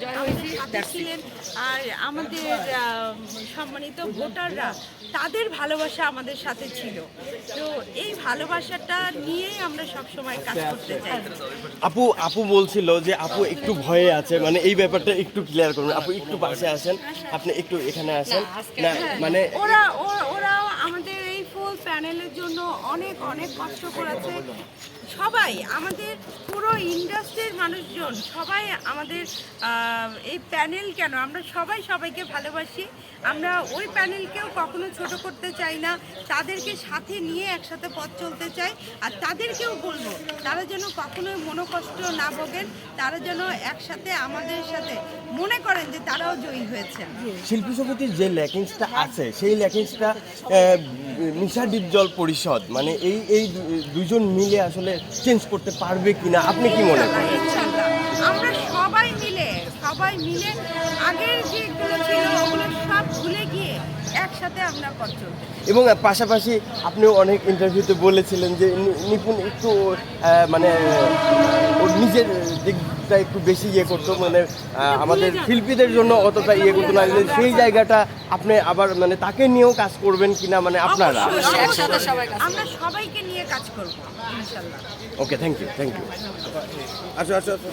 জয় হয়েছি. ছিলেন আর আমাদের সম্মানিত ভোটাররা তাদের ভালোবাসা আমাদের সাথে ছিল। তো এই ভালোবাসাটা নিয়েই আমরা সব সময় কাজ করতে চাই। আপু আপু বলছিল যে আপু একটু ভয়ে আছে মানে এই ব্যাপারটা একটু ক্লিয়ার করুন। আপু একটু পাশে আসেন আপনি একটু এখানে আসেন। না মানে ওরা ও- ওরাও আমাদের এই ফুল প্যানেলের জন্য অনেক অনেক কষ্ট করেছে। সবাই আমাদের পুরো ইন্ডাস্ট্রির মানুষজন সবাই আমাদের এই প্যানেল কেন? আমরা সবাই সবাইকে ভালোবাসি। আমরা ওই প্যানেলকেও কখনো ছোট করতে চাই না। তাদেরকে সাথে নিয়ে একসাথে পথ চলতে চাই। আর তাদেরকেও বলব তারা যেন কখনোই মনোকষ্ট না ভোগেন তারা যেন একসাথে আমাদের সাথে। মনে করেন যে তারাও জয়ী হয়েছেন। শিল্পী সমিতির যে ল্যাকিংসটা আছে সেই ল্যাকিংসটা মিশা ডিপজল পরিষদ মানে এই এই দুজন মিলে আসলে চেঞ্জ করতে পারবে কিনা আপনি কি মনে করেন। আমরা সবাই মিলে সবাই মিলে আগের যেগুলো ছিল ওগুলো সব ভুলে গিয়ে একসাথে আমরা পথ এবং পাশাপাশি আপনিও অনেক ইন্টারভিউতে বলেছিলেন যে নিপুণ একটু মানে নিজের দিকটা একটু বেশি ইয়ে করতো মানে আমাদের শিল্পীদের জন্য অতটা ইয়ে করতো না সেই জায়গাটা আপনি আবার মানে তাকে নিয়েও কাজ করবেন কিনা মানে আপনারা? আমরা সবাইকে নিয়ে কাজ করব okay thank you thank you আচ্ছা আচ্ছা আচ্ছা।